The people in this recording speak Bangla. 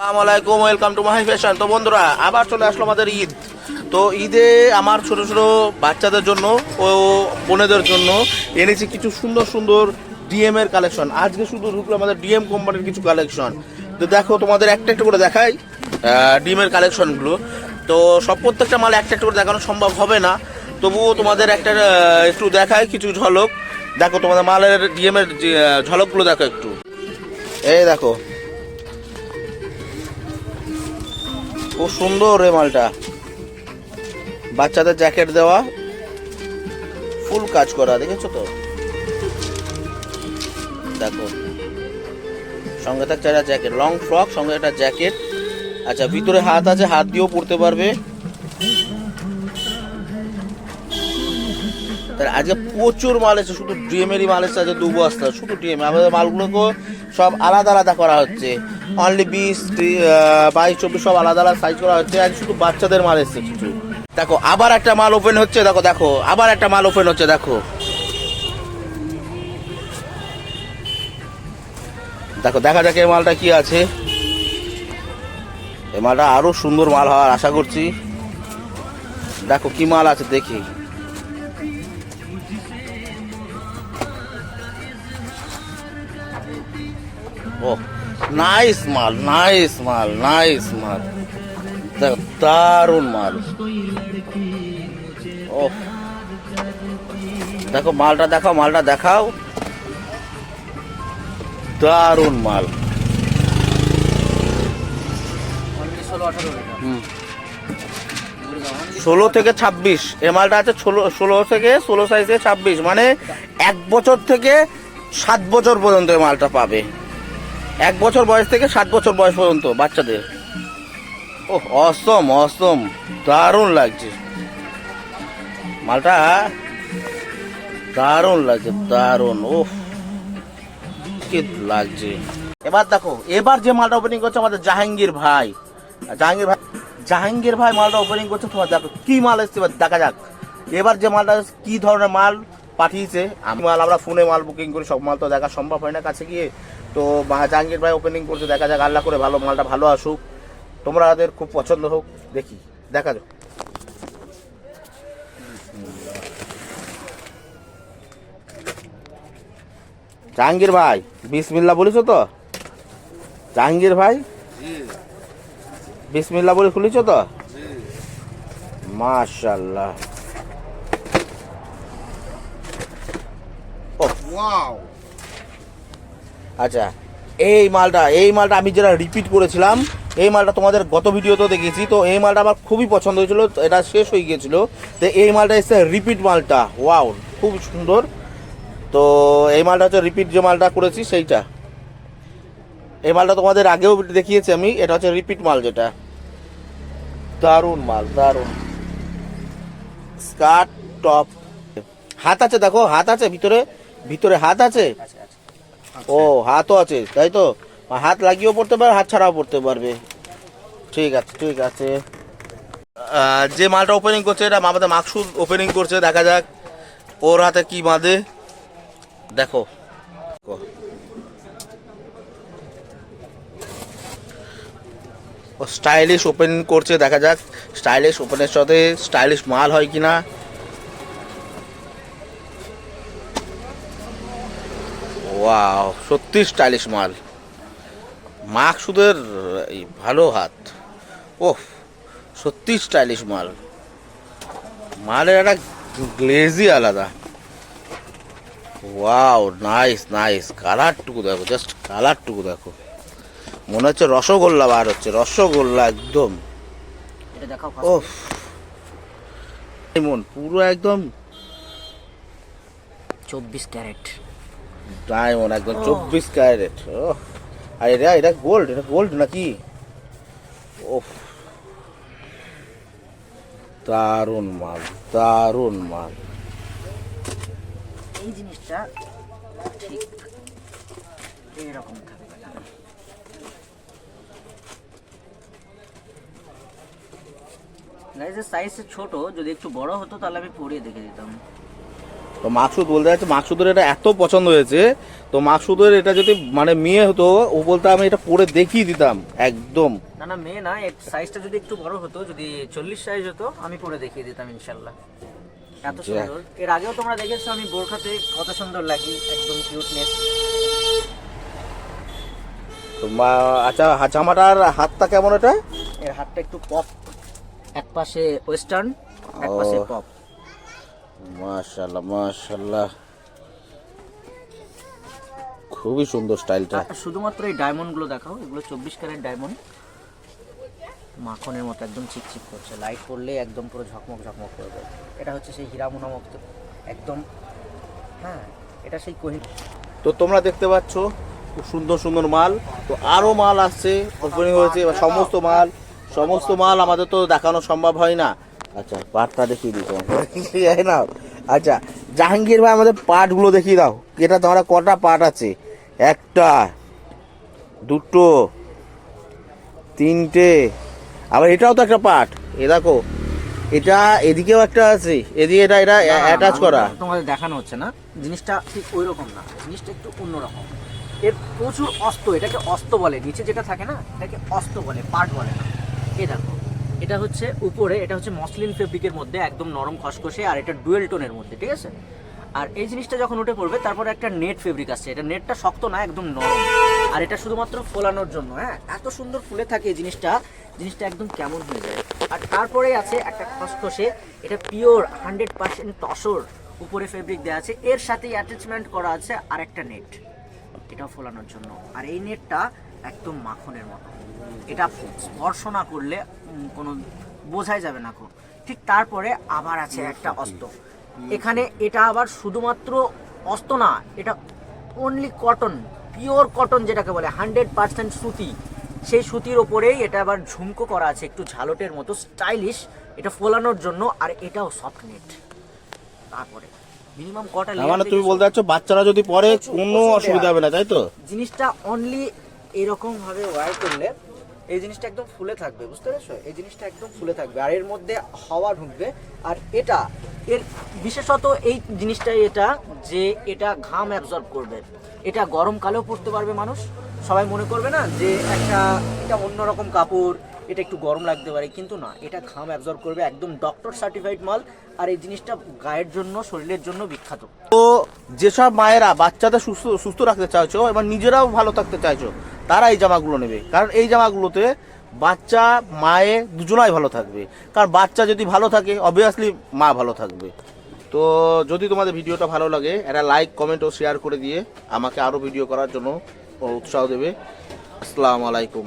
আসসালামু আলাইকুম ওয়েলকাম টু মাই ফ্যাশন তো বন্ধুরা, আবার চলে আসলো আমাদের ঈদ। তো ঈদে আমার ছোট ছোট বাচ্চাদের জন্য ও বোনেদের জন্য এনেছি কিছু সুন্দর সুন্দর ডিএম এর কালেকশন আজকে শুধু ঢুকলো আমাদের ডিএম কোম্পানির কিছু কালেকশন তো দেখো, তোমাদের একটা একটা করে দেখাই ডিএম এর কালেকশনগুলো তো সব প্রত্যেকটা মাল একটা একটা করে দেখানো সম্ভব হবে না। তবুও তোমাদের একটা একটু দেখাই কিছু ঝলক। দেখো, তোমাদের মালের ডিএম এর ঝলকগুলো দেখো একটু। এই দেখো খুব সুন্দর রে মালটা। বাচ্চাদের জ্যাকেট দেওয়া, ফুল কাজ করা, দেখেছ তো? দেখো। সঙ্গে থাকছে একটা জ্যাকেট, লং ফ্রক, সঙ্গে একটা জ্যাকেট। আচ্ছা ভিতরে হাত আছে, হাত দিয়েও পড়তে পারবে। আজকে প্রচুর মাল এসে শুধু ডিএমেরই মাল এসে আছে দু বস্তা শুধু ডিএম আমাদের মালগুলোকে সব আলাদা আলাদা করা হচ্ছে। অনলি বিশ বাইশ, চব্বিশ, সব আলাদা আলাদা সাইজ করা হচ্ছে। আজ শুধু বাচ্চাদের মাল এসছে কিছু। দেখো, আবার একটা মাল ওপেন হচ্ছে, দেখো দেখো, আবার একটা মাল ওপেন হচ্ছে, দেখো। দেখো, দেখা যাক এই মালটা কি আছে। এই মালটা আরও সুন্দর মাল হওয়ার আশা করছি। দেখো, কি মাল আছে দেখি। ও নাইস মাল নাইস মাল নাইস মাল। দারুণ মাল। ও দেখো, মালটা দেখাও মালটা দেখাও। দারুণ মাল। ষোলো থেকে ছাব্বিশ। এ মালটা আছে ষোলো ষোলো থেকে, ষোলো সাইজ থেকে ছাব্বিশ। মানে এক বছর থেকে সাত বছর পর্যন্ত এই মালটা পাবে। এক বছর বয়স থেকে সাত বছর বয়স পর্যন্ত বাচ্চাদের। ও অসম অসম দারুণ লাগছে। মালটা, দারুণ লাগছে, দারুণ। ও কি লাগছে। এবার দেখো, এবার যে মালটা ওপেনিং করছে আমাদের জাহাঙ্গীর ভাই। জাহাঙ্গীর ভাই জাহাঙ্গীর ভাই মালটা ওপেনিং করছে, তোমার দেখো কি মাল এসছে, এবার দেখা যাক। এবার যে মালটা কি ধরনের মাল পাঠিয়েছে? আমি মাল, আমরা ফোনে মাল বুকিং করি, সব মাল তো দেখা সম্ভব হয় না কাছে গিয়ে। তো জাহাঙ্গীর ভাই ওপেনিং করছে, দেখা যাক, আল্লাহ করে ভালো, মালটা ভালো আসুক। তোমরা তোমাদের খুব পছন্দ হোক, দেখি, দেখা যাক। জাহাঙ্গীর ভাই বিসমিল্লা বলিস তো? জাহাঙ্গীর ভাই? বিসমিল্লা বলে খুলিছ তো? মাশাল্লাহ ও আচ্ছা এই মালটা এই মালটা আমি যেটা রিপিট করেছিলাম, এই মালটা তোমাদের গত ভিডিওতেও দেখেছি তো এই মালটা আমার খুবই পছন্দ হয়েছিল, এটা শেষ হয়ে গিয়েছিল, তো এই মালটা এসে রিপিট মালটা ওয়াও খুব সুন্দর। তো এই মালটা হচ্ছে রিপিট যে মালটা করেছি, সেইটা। এই মালটা তোমাদের আগেও দেখিয়েছি আমি, এটা হচ্ছে রিপিট মাল যেটা। দারুণ মাল, দারুণ। স্কার্ট টপ হাত আছে, দেখো, হাত আছে ভিতরে ভিতরে হাত আছে? ও হাতও আছে তাই তো? হাত লাগিয়েও পড়তে পারবে হাত ছাড়াও পড়তে পারবে। ঠিক আছে ঠিক আছে। যে মালটা ওপেনিং করছে এটা আমাদের মাকসুদ ওপেনিং করছে দেখা যাক ওর হাতে কি বাঁধে। দেখো। ও স্টাইলিশ ওপেন করছে দেখা যাক। স্টাইলিশ ওপেনের সাথে স্টাইলিশ মাল হয় কিনা। ওয়াও সত্যি স্টাইলিশ মাল। মাকসুদের এই ভালো হাত। ওহ সত্যি স্টাইলিশ মাল। মালের একটা গ্লেজই আলাদা। ওয়াও নাইস নাইস কালারটুকু দেখো জাস্ট কালারটুকু দেখো। মনে হচ্ছে রসগোল্লা বার হচ্ছে রসগোল্লা একদম। এটা দেখাও ও মন পুরো একদম চব্বিশ ক্যারেট। ডায়মন্ড একদম চব্বিশ ক্যারেট ও আর এটা এটা গোল্ড এটা গোল্ড নাকি? ও দারুণ মাল দারুণ মাল। এই জিনিসটা ঠিক এইরকম থাকবে গাইজের সাইজ ছোট, যদি একটু বড় হতো, তাহলে আমি পরিয়ে দেখে দিতাম। তো মাকসুদ বলতে যাচ্ছে মাকসুদের এটা এত পছন্দ হয়েছে তো মাকসুদের এটা যদি মানে মেয়ে হতো ও বলতে আমি এটা পরে দেখিয়ে দিতাম একদম। না না মেয়ে না সাইজটা যদি একটু বড় হতো যদি চল্লিশ সাইজ হতো আমি পরে দেখিয়ে দিতাম ইনশাল্লাহ। এত। সুন্দর। এর আগেও তোমরা দেখেছ আমি বোরখাতে কত সুন্দর লাগি একদম কিউটনেস তো মা- আচ্ছা জামাটার হাতটা কেমন এটা? এর হাতটা একটু পপ এক পাশে ওয়েস্টার্ন এক পাশে পপ মাশাল্লাহ মাশাল্লাহ খুবই সুন্দর স্টাইলটা। শুধুমাত্র এই ডায়মন্ডগুলো দেখাও এগুলো চব্বিশ ক্যারেট ডায়মন্ড। মাখনের মতো একদম চিকচিক করছে লাইট পড়লে একদম পুরো ঝকমক ঝকমক করবে। এটা হচ্ছে সেই হীরা মুনামুক্ত একদম হ্যাঁ এটা সেই কোহি তো তোমরা দেখতে পাচ্ছ খুব সুন্দর সুন্দর মাল। তো আরও মাল আসছে ওপেনিং হয়েছে সমস্ত মাল সমস্ত মাল আমাদের তো দেখানো সম্ভব হয় না। আচ্ছা পাটটা দেখিয়ে দিই তোমাকে। না আচ্ছা জাহাঙ্গীর ভাই আমাদের পাটগুলো দেখিয়ে দাও। এটা তোমরা কটা পাট আছে? একটা দুটো তিনটে আবার এটাও তো একটা পাট এ দেখো এটা এদিকেও একটা আছে এদিকে এটা এটা অ্যাটাচ করা। তোমাদের দেখানো হচ্ছে না। জিনিসটা ঠিক ওই রকম না। জিনিসটা একটু অন্যরকম। এর প্রচুর অস্ত এটাকে অস্ত বলে। নিচে যেটা থাকে না এটাকে অস্ত বলে পার্ট বলে না। এ দেখো। এটা হচ্ছে উপরে, এটা হচ্ছে মসলিন ফেব্রিকের মধ্যে একদম নরম খসখসে, আর এটা ডুয়েল টোনের মধ্যে, ঠিক আছে? আর এই জিনিসটা যখন উঠে পড়বে, তারপরে একটা নেট ফেব্রিক আসছে। এটা নেটটা শক্ত না, একদম নরম। আর এটা শুধুমাত্র ফোলানোর জন্য হ্যাঁ? এত সুন্দর ফুলে থাকে এই জিনিসটা। জিনিসটা একদম কেমন হয়ে যায়। আর তারপরে আছে একটা খসখসে, এটা পিওর হান্ড্রেড পার্সেন্ট টসর উপরে ফেব্রিক দেওয়া আছে। এর সাথে অ্যাটাচমেন্ট করা আছে আর একটা নেট, এটাও ফোলানোর জন্য। আর এই নেটটা একদম মাখনের মতো। এটা স্পর্শ না করলে কোনো বোঝাই যাবে না ঠিক তারপরে আবার আছে একটা অস্ত্র। এখানে এটা আবার শুধুমাত্র অস্ত্র না এটা অনলি কটন পিওর কটন যেটাকে বলে হান্ড্রেড পার্সেন্ট সুতি। সেই সুতির ওপরেই এটা আবার ঝুমকো করা আছে একটু ঝালটের মতো স্টাইলিশ এটা ফোলানোর জন্য আর এটাও সফট নেট তারপরে মিনিমাম কটা মানে তুমি বলতে চাচ্ছ বাচ্চারা যদি পরে কোনো অসুবিধা হবে না তাই তো? জিনিসটা অনলি এরকম ভাবে ওয়ার করলে এই জিনিসটা একদম ফুলে থাকবে, বুঝতে পেরেছ? এই জিনিসটা একদম ফুলে থাকবে, আর এর মধ্যে হাওয়া ঢুকবে। আর এটা, এর বিশেষত এই জিনিসটাই এটা যে এটা ঘাম অ্যাবজর্ব করবে। এটা গরমকালেও পরতে পারবে মানুষ। সবাই মনে করবে না যে একটা, এটা অন্যরকম কাপড়, এটা একটু গরম লাগতে পারে, কিন্তু না, এটা ঘাম অ্যাবজর্ব করবে একদম ডক্টর সার্টিফাইড মাল, আর এই জিনিসটা গায়ের জন্য, শরীরের জন্য বিখ্যাত। তো যেসব মায়েরা বাচ্চাদের সুস্থ সুস্থ রাখতে চাইছো, এবার নিজেরাও ভালো থাকতে চাইছো তারা এই জামাগুলো নেবে। কারণ এই জামাগুলোতে বাচ্চা, মায়ে দুজনাই ভালো থাকবে। কারণ বাচ্চা যদি ভালো থাকে অবভিয়াসলি মা ভালো থাকবে। তো যদি তোমাদের ভিডিওটা ভালো লাগে, একটা লাইক কমেন্ট ও শেয়ার করে দিয়ে আমাকে আরও ভিডিও করার জন্য উৎসাহ দেবে। আসসালামু আলাইকুম।